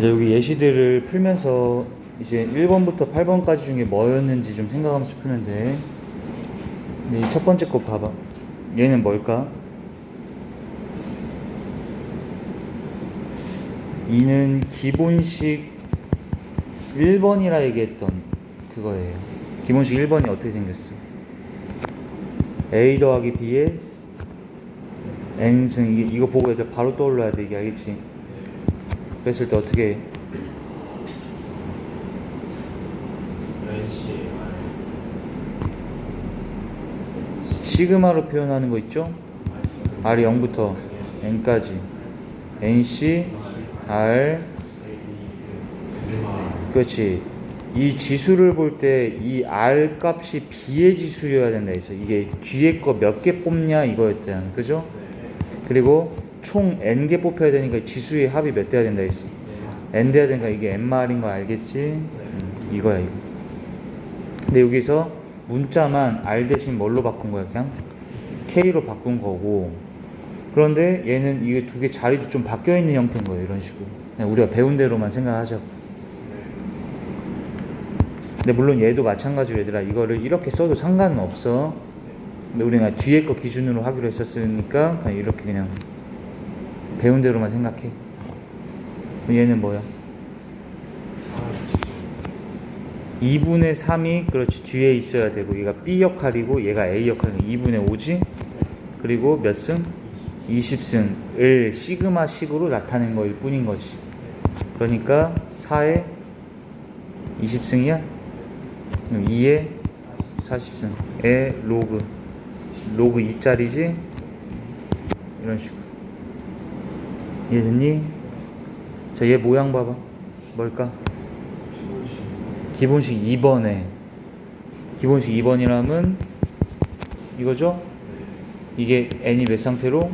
이제 여기 예시들을 풀면서 이제 1번부터 8번까지 중에 뭐였는지 좀 생각하면서 풀면 돼. 이 첫 번째 거 봐봐. 얘는 뭘까? 이는 기본식 1번이라 얘기했던 그거예요. 기본식 1번이 어떻게 생겼어? A 더하기 B에 N승 이거 보고 애들 바로 떠올라야 돼 이게 알겠지? 그랬을 때 어떻게 해? 시그마로 표현하는 거 있죠? R이 0부터 N까지 NC R 그렇지 이 지수를 볼 때 이 R 값이 B의 지수여야 된다 해서 이게 뒤에 거 몇 개 뽑냐 이거였잖아 그죠? 그리고 총 N개 뽑혀야 되니까 지수의 합이 몇 돼야 된다 했어? N 돼야 되니까 이게 N말인 거 알겠지? 음, 이거야 이거. 근데 여기서 문자만 R 대신 뭘로 바꾼 거야 그냥? K로 바꾼 거고. 그런데 얘는 이게 두 개 자리도 좀 바뀌어 있는 형태인 거예요 이런 식으로. 우리가 배운 대로만 생각하자고. 근데 물론 얘도 마찬가지로 얘들아 이거를 이렇게 써도 상관은 없어. 근데 우리가 뒤에 거 기준으로 하기로 했었으니까 그냥 이렇게 그냥 배운 대로만 생각해 얘는 뭐야? 2분의 3이 그렇지 뒤에 있어야 되고 얘가 B 역할이고 얘가 A 역할이고 2분의 5지 그리고 몇 승? 20승을 시그마 식으로 나타낸 거일 뿐인 거지 그러니까 4에 20승이야? 2에 40승 에 로그 로그 2짜리지? 이런 식으로 이해됐니? 자 얘 모양 봐봐 뭘까? 기본식 2번에 기본식 2번이라면 이거죠? 이게 n이 몇 상태로?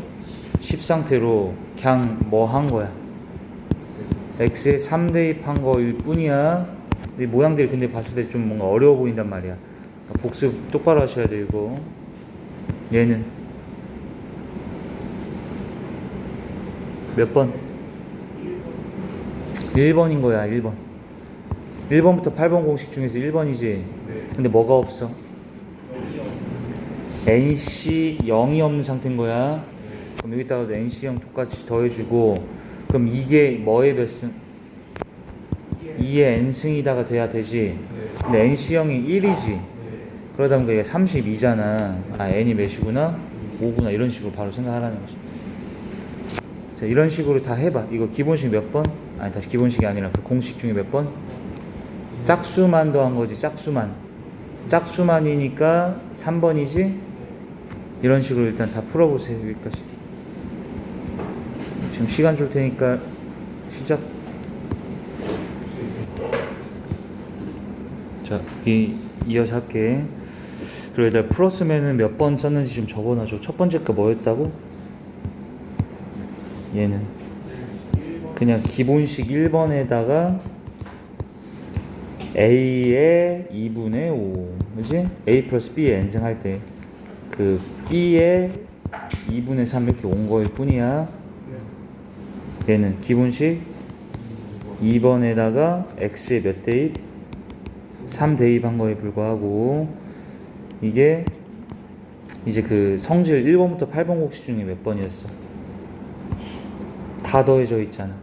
10 상태로 그냥 뭐 한 거야? x에 3 대입한 거일 뿐이야. 근데 모양들이 근데 봤을 때 좀 뭔가 어려워 보인단 말이야. 복습 똑바로 하셔야 돼 이거. 얘는 몇 번? 1번인 거야 1번. 1번부터 8번 공식 중에서 1번이지. 근데 뭐가 없어? NC 0이 없는 상태인 거야. 그럼 여기다가도 NC 0 똑같이 더해주고, 그럼 이게 뭐의 몇 승? 2의 N승이다가 돼야 되지. 근데 NC 0이 1이지. 그러다 보니까 이게 32잖아. 아, N이 몇이구나? 5구나. 이런 식으로 바로 생각하라는 거지. 자, 이런 식으로 다 해봐. 이거 기본식 몇 번? 아니, 다시 기본식이 아니라 그 공식 중에 몇 번? 짝수만 더한 거지, 짝수만. 짝수만이니까 3번이지? 이런 식으로 일단 다 풀어보세요, 여기까지. 지금 시간 줄 테니까 시작. 자, 이, 이어서 할게. 그리고 일단 풀었으면은 몇 번 썼는지 좀 적어놔줘. 첫 번째 거 뭐였다고? 얘는. 그냥 기본식 1번에다가 A의 2분의 5. 그지? A 플러스 B의 n승 할 때. 그 B의 2분의 3 이렇게 온 거일 뿐이야. 얘는 기본식 2번에다가 X의 몇 대입? 3 대입한 거에 불과하고 이게 이제 그 성질 1번부터 8번 곡식 중에 몇 번이었어? 다 더해져 있잖아.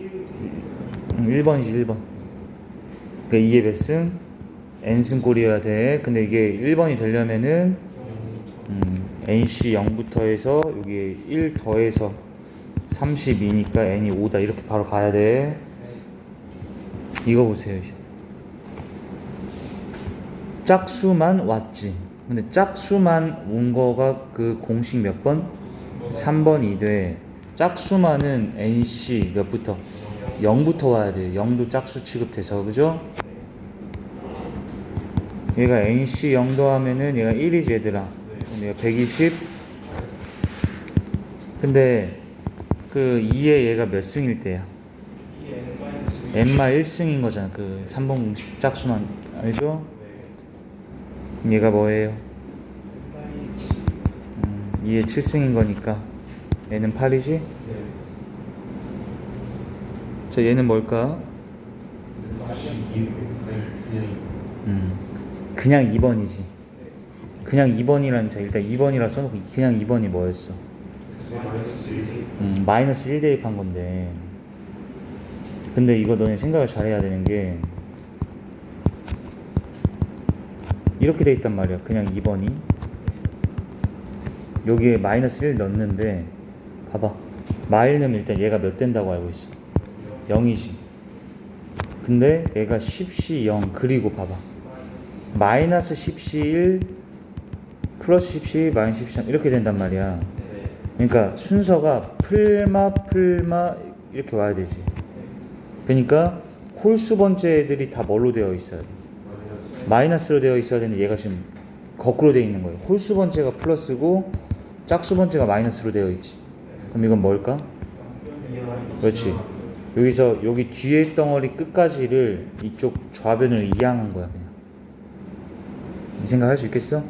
응, 1번이지 1번. 그러니까 이게 몇 승? n승 꼴이어야 돼. 근데 이게 1번이 되려면은 음, nc 0부터 해서 여기 1 더해서 32니까 n이 5다 이렇게 바로 가야 돼. 이거 보세요. 짝수만 왔지. 근데 짝수만 온 거가 그 공식 몇 번? 3번이 돼. 짝수만은 nc 몇부터? 0부터 와야 돼. 0도 짝수 취급돼서 그죠? 얘가 nc 0 더하면은 얘가 1이지 얘들아. 얘가 120. 근데 그 2에 얘가 몇 승일 때야? n마 1승인 거잖아. 그 3번 공식 짝수만 알죠? 얘가 뭐예요? 음, 2에 7승인 거니까 얘는 8이지? 자자 얘는 뭘까? 음, 그냥 2번이지. 그냥 2번이라는 자 일단 2번이라 써놓고 그냥 2번이 뭐였어? 마이너스 1 음, 마이너스 1 대입한 건데. 근데 이거 너네 생각을 잘해야 되는 게 이렇게 돼 있단 말이야. 그냥 2번이 여기에 마이너스 1 넣는데 봐봐. 마일 넣으면 일단 얘가 몇 된다고 알고 있어? 0이지. 근데 얘가 10시 0 그리고 봐봐. 마이너스 10시 1 플러스 10시 마이너스 10시 3 이렇게 된단 말이야. 그러니까 순서가 풀마 풀마 이렇게 와야 되지. 그러니까 홀수 번째 애들이 다 뭘로 되어 있어야 돼? 마이너스로 되어 있어야 되는데 얘가 지금 거꾸로 되어 있는 거예요. 홀수 번째가 플러스고 짝수 번째가 마이너스로 되어 있지. 그럼 이건 뭘까? 그렇지. 여기서 여기 뒤에 덩어리 끝까지를 이쪽 좌변을 이양한 거야 그냥. 이 생각 할 수 있겠어?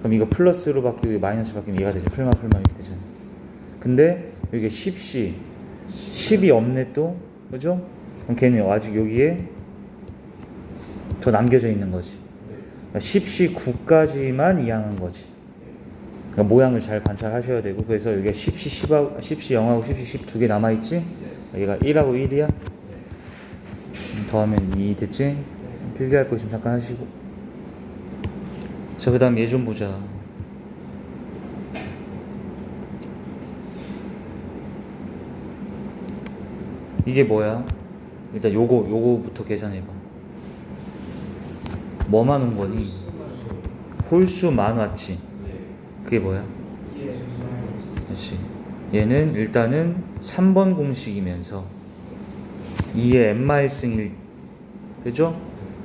그럼 이거 플러스로 바뀌고 마이너스로 바뀌면 얘가 되죠. 풀마 풀마 이렇게 되잖아. 근데 여기 10시 10이 없네 또 그죠? 그럼 걔는 아직 여기에 더 남겨져 있는 거지. 그러니까 10시 9까지만 이양한 거지. 그러니까 모양을 잘 관찰하셔야 되고 그래서 여기가 10시 10하고 10시 0하고 10시 10 두 개 남아 있지? 얘가 1하고 1이야. 더하면 2 됐지? 필기할 거 있으면 잠깐 하시고. 자, 그다음 얘 좀 보자. 이게 뭐야? 일단 요거 요거부터 계산해봐. 뭐만 온 거니? 홀수만 왔지. 그게 뭐야? 그렇지. 얘는 일단은 3번 공식이면서 2의 n-1 1 그죠?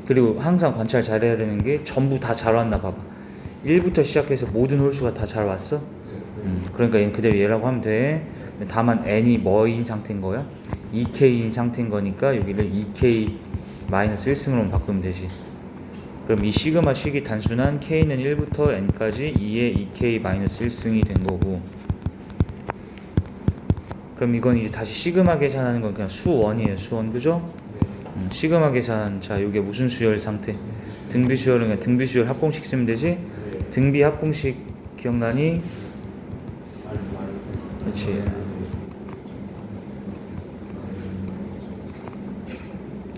그리고 항상 관찰 잘해야 되는 게 전부 다 잘 왔나 봐봐. 1부터 시작해서 모든 홀수가 다 잘 왔어? 음, 그러니까 얘는 그대로 얘라고 하면 돼. 다만 n이 뭐인 상태인 거야? 2k인 상태인 거니까 여기를 2k 1승으로 바꾸면 되지. 그럼 이 시그마 식이 단순한 k는 1부터 n까지 2의 2k 1승이 된 거고. 그럼 이건 이제 다시 시그마 계산하는 건 그냥 수원이에요 수원. 그죠? 음, 시그마 계산. 자 이게 무슨 수열 상태? 등비 수열은 그냥 등비 수열 합공식 쓰면 되지? 등비 합공식 기억나니? 그렇지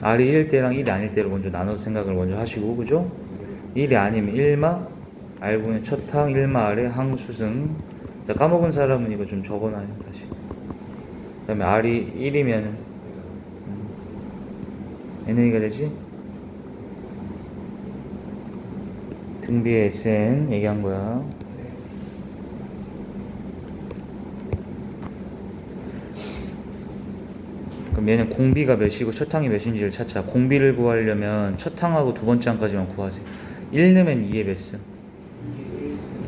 R이 1대랑 1이 아닐 때를 먼저 나눠 생각을 먼저 하시고 그죠? 1이 아니면 1마 R분의 첫항 1마 R의 항수승 자, 까먹은 사람은 이거 좀 적어놔요 다시 그 다음에 R이 1이면 NA가 되지? 등비의 SN 얘기한 거야 얘는 공비가 몇이고 첫항이 몇인지를 찾자. 공비를 구하려면 첫항하고 두 번째 항까지만 구하세요. 1 넣으면 2의 몇 승?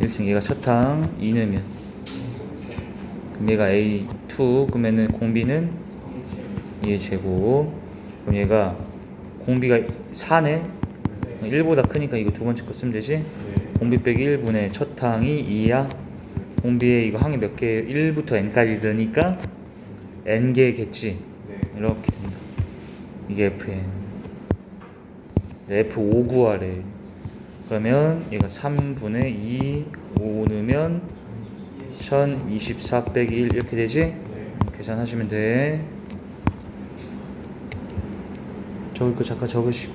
1승. 얘가 첫항, 2 넣으면. 그럼 얘가 A2, 그러면은 공비는 2의 제곱. 그럼 얘가 공비가 4네? 1보다 크니까 이거 두 번째 거 쓰면 되지? 공비 빼기 1분의 첫항이 2야. 공비에 이거 항이 몇 개, 1부터 n까지 드니까 n개겠지? 이렇게 된다. 이게 FN. F5 구하래. 그러면 얘가 3분의 2, 5 넣으면 1024 빼기 1 이렇게 되지? 계산하시면 돼. 적을 거 잠깐 적으시고.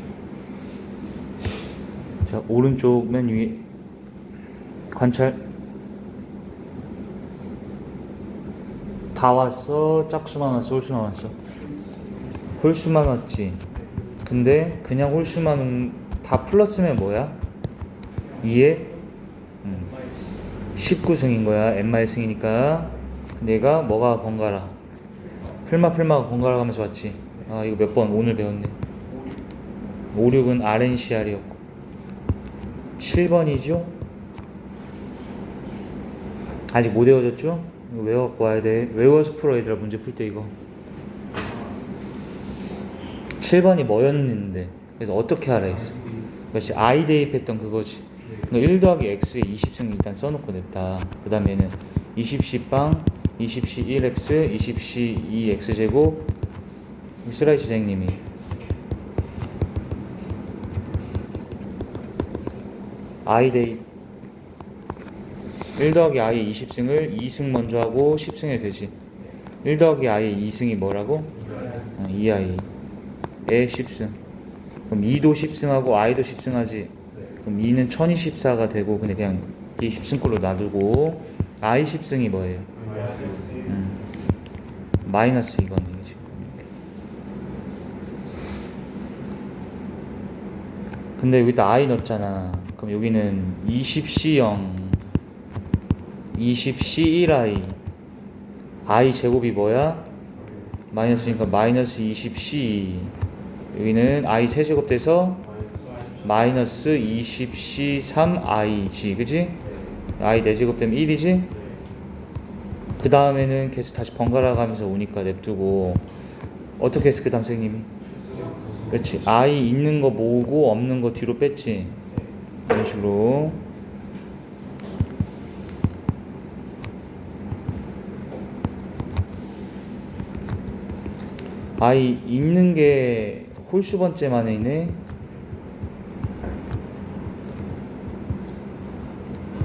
자, 오른쪽 맨 위에 관찰. 다 왔어? 짝수만 왔어? 홀수만 왔어? 홀수만 왔지. 근데 그냥 홀수만 온- 다 플러스면 뭐야? 2에 음, 19승인 거야. n-승이니까. 내가 뭐가 번갈아? 풀마 풀마가 번갈아 가면서 왔지. 아 이거 몇 번 오늘 배웠네. 5, 6은 RNCR이었고 7번이죠? 아직 못 외워졌죠? 이거 외워갖고 와야 돼. 외워서 풀어 얘들아 문제 풀 때 이거. 7번이 뭐였는데 그래서 어떻게 알아 했어? 그것이 i 대입했던 그거지. 그러니까 1 더하기 x에 20승 일단 써놓고 냈다. 그 다음에는 20시 빵 20시 1x 20시 2x 제곱. 슬라이스 선생님이. I 데이 1 더하기 i의 20승을 2승 먼저 하고 10승에 되지. 1 더하기 i의 2승이 뭐라고? 어, 2i 의 10승. 그럼 2도 10승하고 i도 10승하지. 그럼 2는 1024가 되고 근데 그냥 이 10승꼴로 놔두고 i 10승이 뭐예요? 마이너스 음. 마이너스 이거는 이게 지금. 근데 여기다 i 넣었잖아. 그럼 여기는 20c0 20c1i i 제곱이 뭐야? 마이너스니까 마이너스 20c 여기는 i 세제곱 돼서 마이너스 20c3i지 그지? i 4제곱 되면 1이지? 그 다음에는 계속 다시 번갈아 가면서 오니까 냅두고 어떻게 했어 그 다음 선생님이? 그렇지 i 있는 거 모으고 없는 거 뒤로 뺐지 이런 식으로 i 있는 게 홀수 번째 만에 있네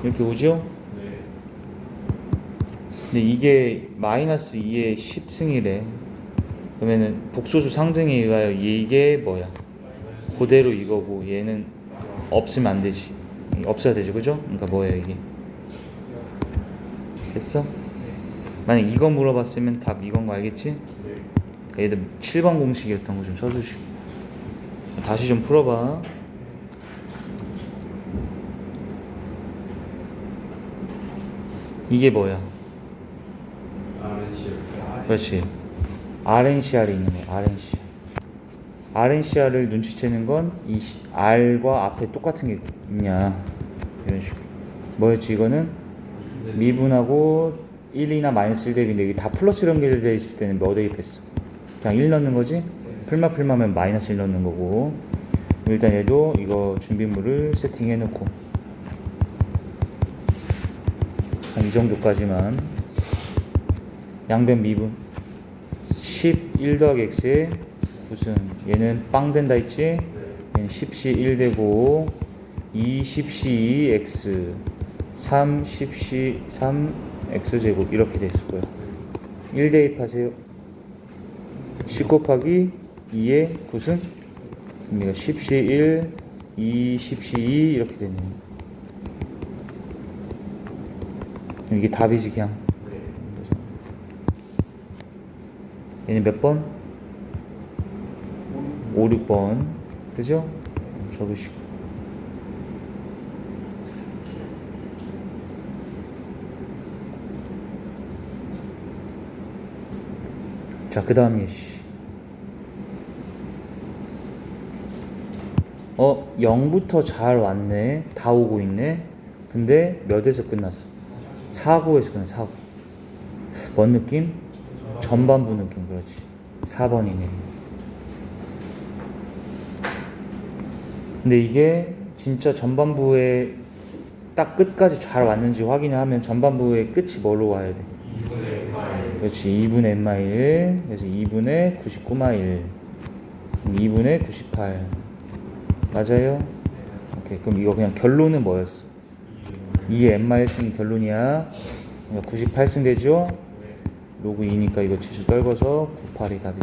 이렇게 오죠? 네 근데 이게 마이너스 2의 10승이래. 그러면은 복소수 상등에 의하여 이게 뭐야? 그대로 이거고 얘는 없으면 안 되지. 없어야 되죠, 그죠? 그러니까 뭐예요 이게? 됐어? 만약 이거 물어봤으면 답 이건 거 알겠지? 그러니까 얘들 7번 공식이었던 거 좀 써주시고 다시 좀 풀어봐. 이게 뭐야? 그렇지. RNCR이 있는 거야. RNCR. RNCR을 눈치채는 건 이 R과 앞에 똑같은 게 있냐 이런 식으로. 뭐였지 이거는 미분하고 1이나 마이너스 1 대비인데 이게 다 플러스 연결되어 있을 때는 뭐 대입했어? 그냥 1 넣는 거지? 풀마 풀마면 마이너스 1 넣는 거고 일단 얘도 이거 준비물을 세팅해 놓고 한 이 정도까지만. 양변 미분. 11 더하기 x에 무슨 얘는 빵 된다 했지? 얘는 10c 1 되고 2 10c x 3 10c 3 x 제곱 이렇게 됐을 거예요. 1 대입하세요. 10 곱하기 2의 9승 그럼 이거 10c 1 2 10c 2 이렇게 되네요 이게 답이지 그냥 얘는 몇 번? 5, 6번. 그죠? 적으시고. 자, 그 다음 예시. 어, 0부터 잘 왔네. 다 오고 있네. 근데 몇에서 끝났어? 4구에서 끝났어, 4구. 뭔 느낌? 전반부 느낌, 그렇지. 4번이네. 근데 이게 진짜 전반부에 딱 끝까지 잘 왔는지 확인을 하면 전반부의 끝이 뭐로 와야 돼? 2분의 마일 그렇지 2분의 n마일 그래서 2분의 99마일 2분의 98 맞아요? 오케이 그럼 이거 그냥 결론은 뭐였어? 2의 n마일 승 결론이야 그러니까 98승 되죠? 로그 2니까 이거 지수 떨궈서 98이 답이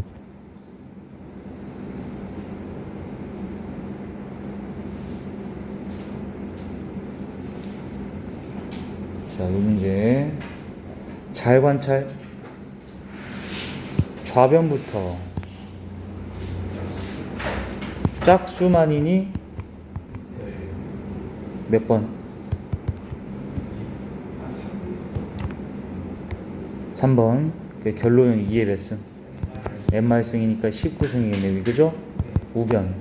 자, 이 문제 잘 관찰. 좌변부터 짝수만이니 몇 번? 3번. 그 결론은 2의 몇 승? n말승이니까 19승이겠네, 그죠? 우변.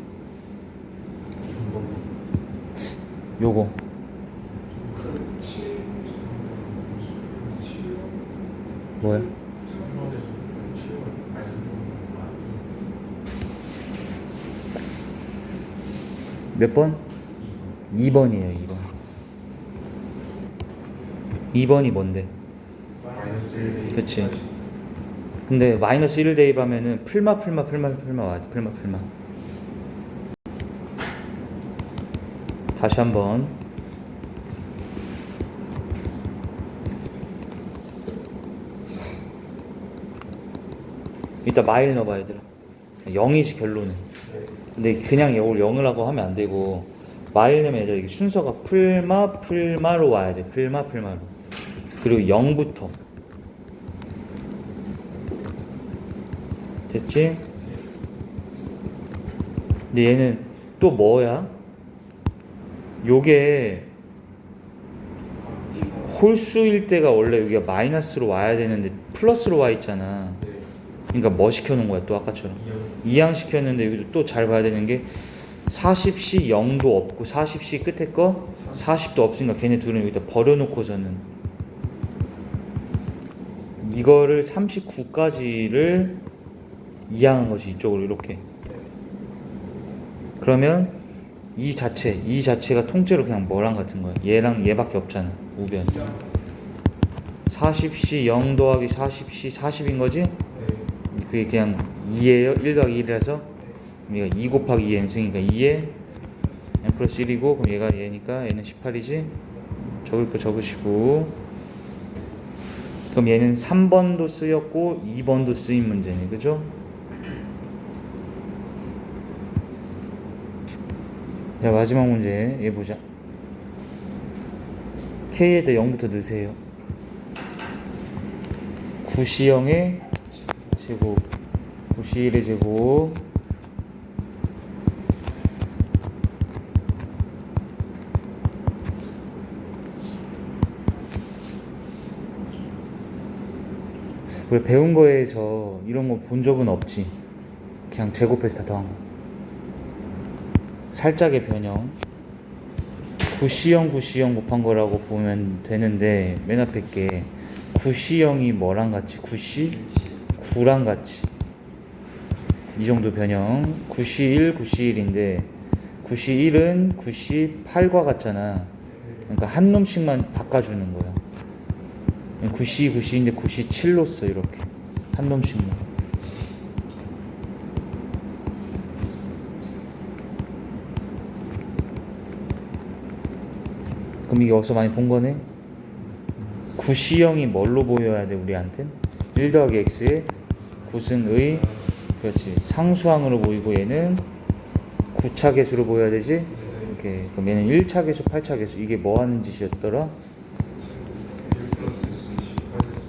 요거. 뭐야? 몇 번? 2번이에요, 2번. 2번이 뭔데? 마이너스 1 그치. 근데 마이너스 1을 대입하면은 풀마 풀마 풀마 풀마 돼. 풀마 풀마. 다시 한번 이따 마일 넣어봐 얘들아 0이지 결론은 근데 그냥 이걸 0을 하고 하면 안 되고 마일 넣으면 얘들아 이게 순서가 풀마 풀마로 와야 돼 풀마 풀마로 그리고 0부터 됐지? 근데 얘는 또 뭐야? 요게 홀수일 때가 원래 여기가 마이너스로 와야 되는데 플러스로 와 있잖아. 네. 그러니까 뭐 시켜놓은 거야 또 아까처럼. 이항 시켰는데 여기도 또 잘 봐야 되는 게 40시 0도 없고 40시 끝에 거 40도 없으니까 걔네 둘은 여기다 버려놓고서는 이거를 39까지를 이항한 거지 이쪽으로 이렇게 그러면 이 자체 이 자체가 통째로 그냥 뭐랑 같은 거야 얘랑 얘밖에 없잖아 우변 40시 0 더하기 40시 40인 거지? 네. 그게 그냥 2예요? 1 더하기 1이라서? 얘가 2 곱하기 2 n승이니까 2에 n 플러스 1이고 그럼 얘가 얘니까 얘는 18이지? 적을 거 적으시고. 그럼 얘는 3번도 쓰였고 2번도 쓰인 문제네. 그죠? 자 마지막 문제 얘 보자. K에다 0부터 넣으세요. 9시형의 제곱 9시1의 제곱 왜 배운 거에서 이런 거 본 적은 없지. 그냥 제곱해서 다 더한 거. 살짝의 변형. 9시형 9시형 곱한 거라고 보면 되는데 맨 앞에 게 9시형이 뭐랑 같이? 9시 불안같이. 이 정도 변형. 91, 91인데 91은 98과 같잖아. 그러니까 한 놈씩만 바꿔주는 거야. 9시 9시인데 9시 7로 써 이렇게. 한 놈씩만. 그럼 이게 어디서 많이 본 거네? 구시형이 뭘로 보여야 돼 우리한테? 1 더하기 x에 9승의 그렇지 상수항으로 보이고 얘는 구차 계수로 보여야 되지? 이렇게 그럼 얘는 1차 개수 8차 개수. 이게 뭐 하는 짓이었더라?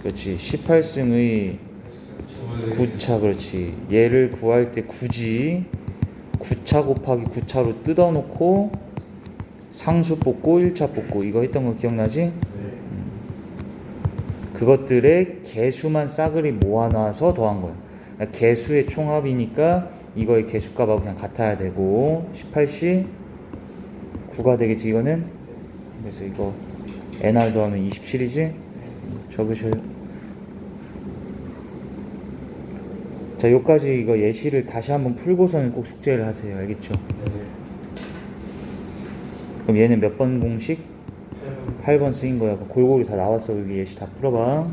그렇지 18승의 9차 그렇지. 얘를 구할 때 굳이 9차 곱하기 9차로 뜯어놓고 상수 뽑고 1차 뽑고 이거 했던 거 기억나지? 그것들의 개수만 싸그리 모아놔서 더한 거야. 그러니까 개수의 총합이니까 이거의 개수값하고 그냥 같아야 되고 18시 9가 되겠지 이거는 그래서 이거 NR 더하면 27이지 적으셔요. 자 여기까지 이거 예시를 다시 한번 풀고서는 꼭 숙제를 하세요. 알겠죠? 그럼 얘는 몇 번 공식? 8번 쓰인 거야. 골고루 다 나왔어. 여기 예시 다 풀어봐.